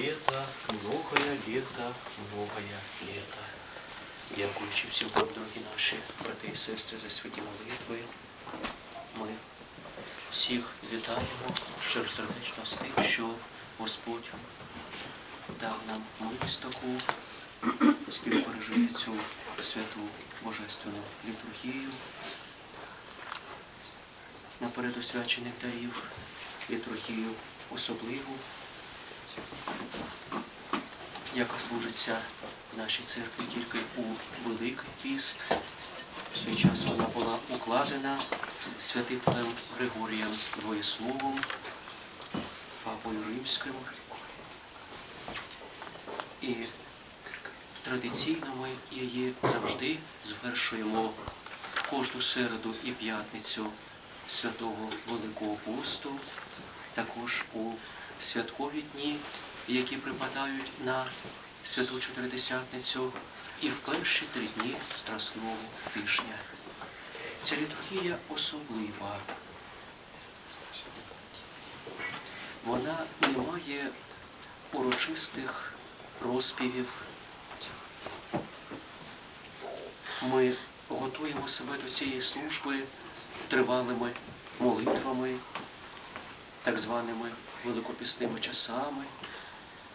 лета, многое лето, многое лето. Дякуючи всім вам, дорогі наші брати і сестри, за святі молитви, ми всіх вітаємо щиросердечно з тим, що Господь дав нам милість таку співпережити цю святу божественну літургію. Наперед освячених дарів літургію особливу, яка служиться в нашій церкві тільки у Великий піст. В свій час вона була укладена святителем Григорієм Двоєсловом, папою Римським. І традиційно ми її завжди звершуємо кожну середу і п'ятницю святого Великого посту, також у святкові дні, які припадають на святу Чотиридесятницю, і в перші три дні Страсного тижня. Ця літургія особлива. Вона не має урочистих розпівів. Ми готуємо себе до цієї служби тривалими молитвами, так званими великопісними часами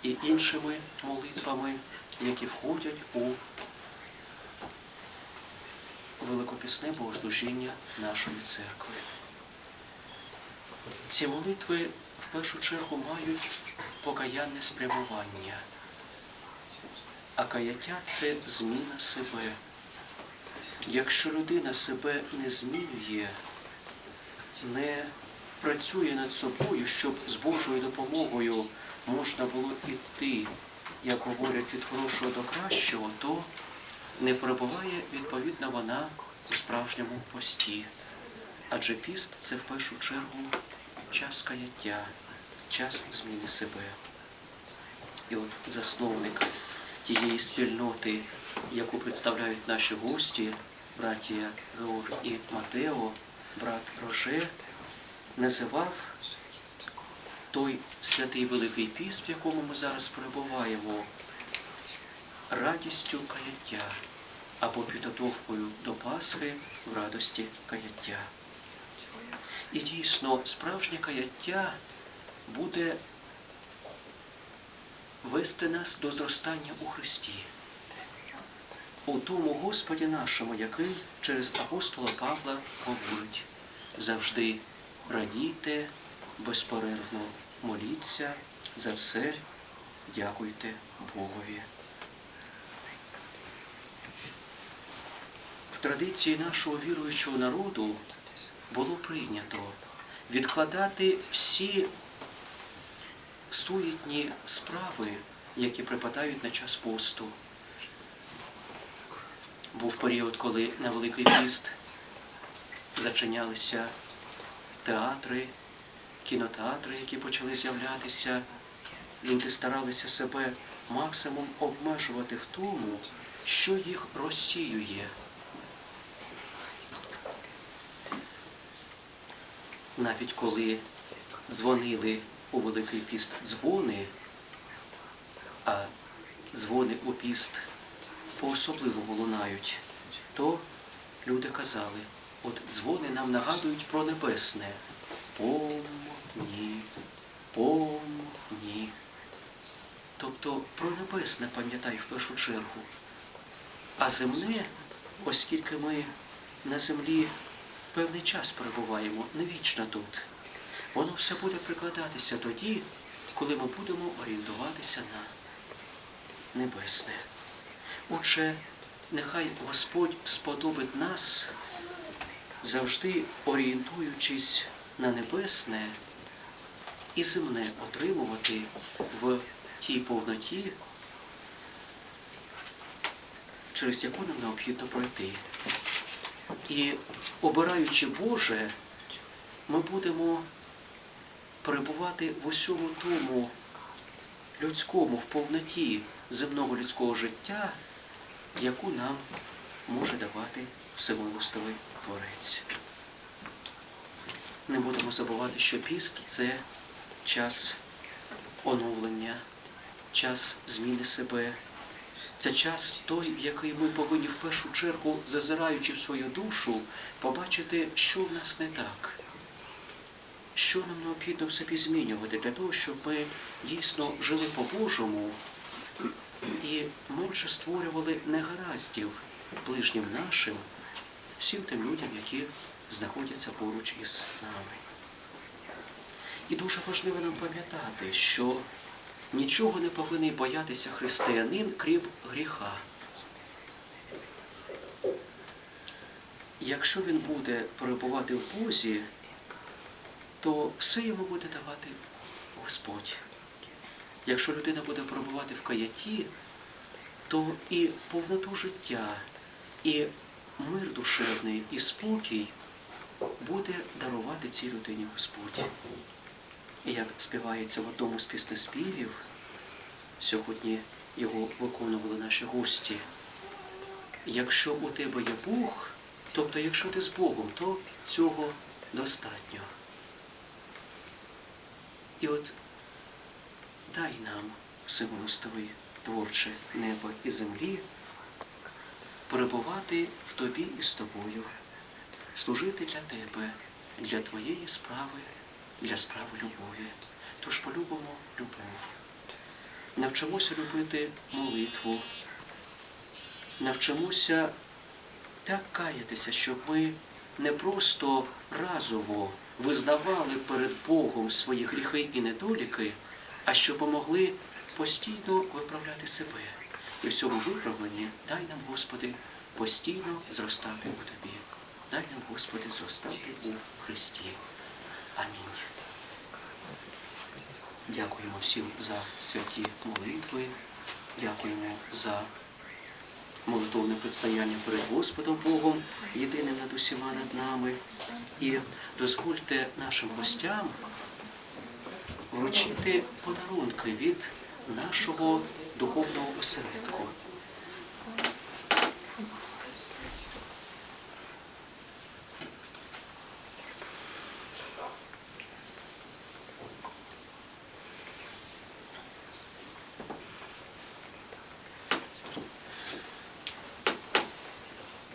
і іншими молитвами, які входять у великопісне богослужіння нашої церкви. Ці молитви в першу чергу мають покаянне спрямування, а каяття це зміна себе. Якщо людина себе не змінює, не працює над собою, щоб з Божою допомогою можна було йти, як говорять, від хорошого до кращого, то не перебуває відповідно вона у справжньому пості. Адже піст це в першу чергу час каяття, час зміни себе. І от засновник тієї спільноти, яку представляють наші гості, братія Георг і Матео, брат Роже, називав той святий Великий піст, в якому ми зараз перебуваємо, радістю каяття або підготовкою до Пасхи в радості каяття. І дійсно, справжнє каяття буде вести нас до зростання у Христі, у тому Господі нашому, який через апостола Павла говорить завжди радійте, безперервно моліться, за все дякуйте Богові. В традиції нашого віруючого народу було прийнято відкладати всі суетні справи, які припадають на час посту. Був період, коли на Великий піст зачинялися театри, кінотеатри, які почали з'являтися. Люди старалися себе максимум обмежувати в тому, що їх розсіює. Навіть коли дзвонили у Великий піст дзвони, а дзвони у піст по-особливому лунають, то люди казали, от дзвони нам нагадують про небесне. Помні, помні. Тобто про небесне пам'ятай в першу чергу. А земне, оскільки ми на землі певний час перебуваємо, не вічно тут, воно все буде прикладатися тоді, коли ми будемо орієнтуватися на небесне. Отже, нехай Господь сподобить нас, завжди орієнтуючись на небесне і земне отримувати в тій повноті, через яку нам необхідно пройти. І обираючи Боже, ми будемо перебувати в усьому тому людському, в повноті земного людського життя, яку нам може давати всемилостивий Творець. Не будемо забувати, що піст це час оновлення, час зміни себе. Це час той, в який ми повинні в першу чергу, зазираючи в свою душу, побачити, що в нас не так, що нам необхідно в собі змінювати для того, щоб ми дійсно жили по-божому і менше створювали негараздів ближнім нашим, всім тим людям, які знаходяться поруч із нами. І дуже важливо нам пам'ятати, що нічого не повинен боятися християнин, крім гріха. Якщо він буде перебувати в Бозі, то все йому буде давати Господь. Якщо людина буде перебувати в каяті, то і повноту життя, і мир душевний, і спокій буде дарувати цій людині Господь. І як співається в одному з піснеспівів, сьогодні його виконували наші гості. Якщо у тебе є Бог, тобто якщо ти з Богом, то цього достатньо. І от дай нам, всемилостивий творче небо і землі, перебувати в тобі і з тобою, служити для тебе, для твоєї справи, для справи любові. Тож полюбимо любов. Навчимося любити молитву, навчимося так каятися, щоб ми не просто разово визнавали перед Богом свої гріхи і недоліки, а щоб помогли постійно виправляти себе. І в цьому виправленні дай нам, Господи, постійно зростати у Тобі. Дай нам, Господи, зростати у Христі. Амінь. Дякуємо всім за святі молитви. Дякуємо за молитовне предстояння перед Господом Богом, єдиним над усіма над нами. І дозвольте нашим гостям вручити подарунки від нашого духовного осередку.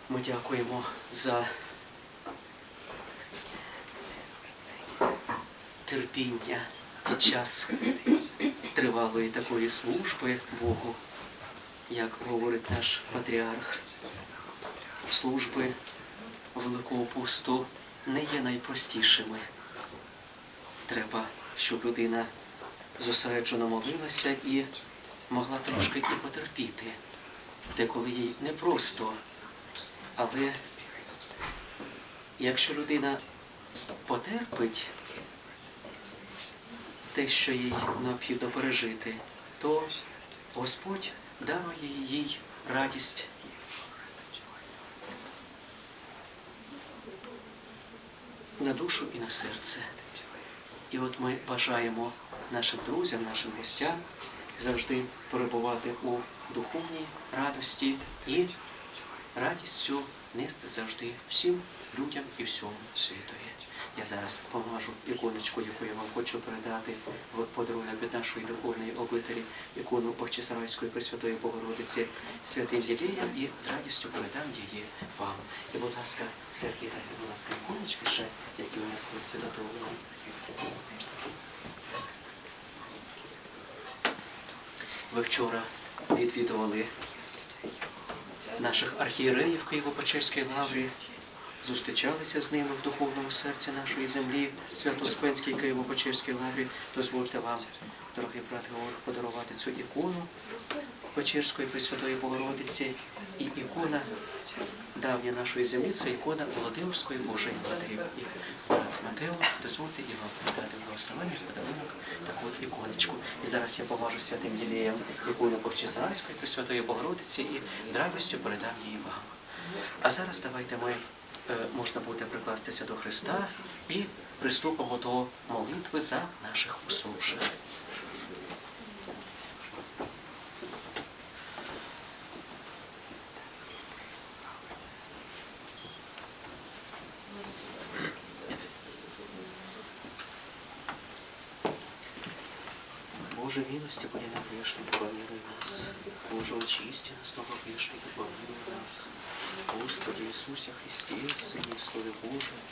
Ми дякуємо за терпіння під час тривалої такої служби Богу, як говорить наш патріарх. Служби Великого посту не є найпростішими. Треба, щоб людина зосереджено молилася і могла трошки і потерпіти, деколи їй непросто. Але якщо людина потерпить те, що їй необхідно пережити, то Господь дарує їй радість. На душу і на серце. І от ми бажаємо нашим друзям, нашим гостям завжди перебувати у духовній радості і радість нести завжди всім людям і всьому світові. Я зараз помажу іконочку, яку я вам хочу передати в подарунок від нашої духовної обителі, ікону Бахчисарайської Пресвятої Богородиці святим Єліям і з радістю передам її вам. І, будь ласка, Сергій, дайте, будь ласка, іконочки ще, які у нас тут підготовлені. Ви вчора відвідували наших архієреїв Києво-Печерської лаврі, зустрічалися з ними в духовному серці нашої землі, Свято-Успенській Києво-Печерській лаврі. Дозвольте вам, дорогий брат Георг, подарувати цю ікону Печерської Пресвятої Богородиці і ікона давня нашої землі, це ікона Володимирської Божої Матері. І брат Матео, дозвольте і вам передати благословення, подарунок таку от іконочку. І зараз я поважу святим Єлієм ікону Бахчисарайської Пресвятої Богородиці і з радістю передам її вам. А зараз давайте ми можна буде прикластися до Христа і приступимо до молитви за наших усопших. Боже милости, были на грешных, помилуй нас. Боже, очисти нас, но грешных, помилуй нас. Господи Иисусе Христе, Сыне и Слове Божьем,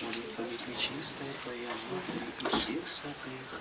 молитвами Пречистая Твоя, Матерь и всех святых,